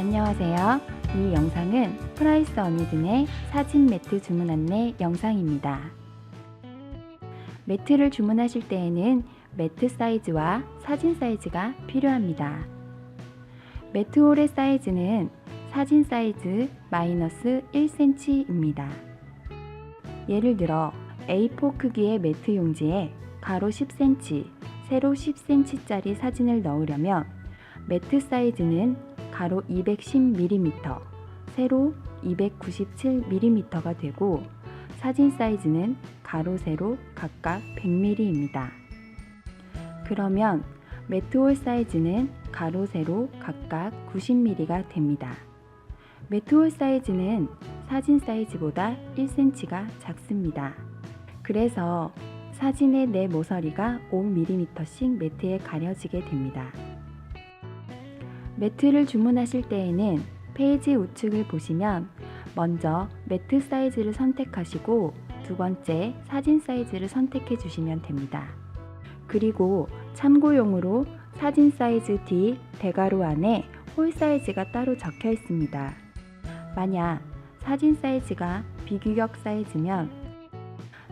안녕하세요. 이 영상은 프라이스 어미든의 사진 매트 주문 안내 영상입니다. 매트를 주문하실 때에는 매트 사이즈와 사진 사이즈가 필요합니다. 매트홀의 사이즈는 사진 사이즈 마이너스 1cm입니다. 예를 들어 A4 크기의 매트 용지에 가로 10cm, 세로 10cm짜리 사진을 넣으려면 매트 사이즈는 가로 210mm, 세로 297mm가 되고 사진 사이즈는 가로 세로 각각 100mm입니다. 그러면 매트홀 사이즈는 가로 세로 각각 90mm가 됩니다. 매트홀 사이즈는 사진 사이즈보다 1cm가 작습니다. 그래서 사진의 내 모서리가 5mm씩 매트에 가려지게 됩니다. 매트를 주문하실 때에는 페이지 우측을 보시면 먼저 매트 사이즈를 선택하시고 두 번째 사진 사이즈를 선택해 주시면 됩니다. 그리고 참고용으로 사진 사이즈 뒤 대괄호 안에 홀 사이즈가 따로 적혀 있습니다. 만약 사진 사이즈가 비규격 사이즈면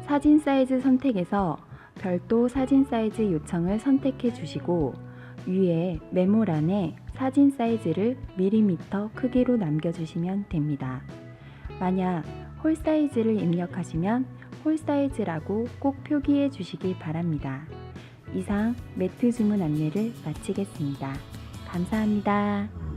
사진 사이즈 선택에서 별도 사진 사이즈 요청을 선택해 주시고 위에 메모란에 사진 사이즈를 밀리미터 크기로 남겨주시면 됩니다. 만약 홀 사이즈를 입력하시면 홀 사이즈라고 꼭 표기해 주시기 바랍니다. 이상 매트 주문 안내를 마치겠습니다. 감사합니다.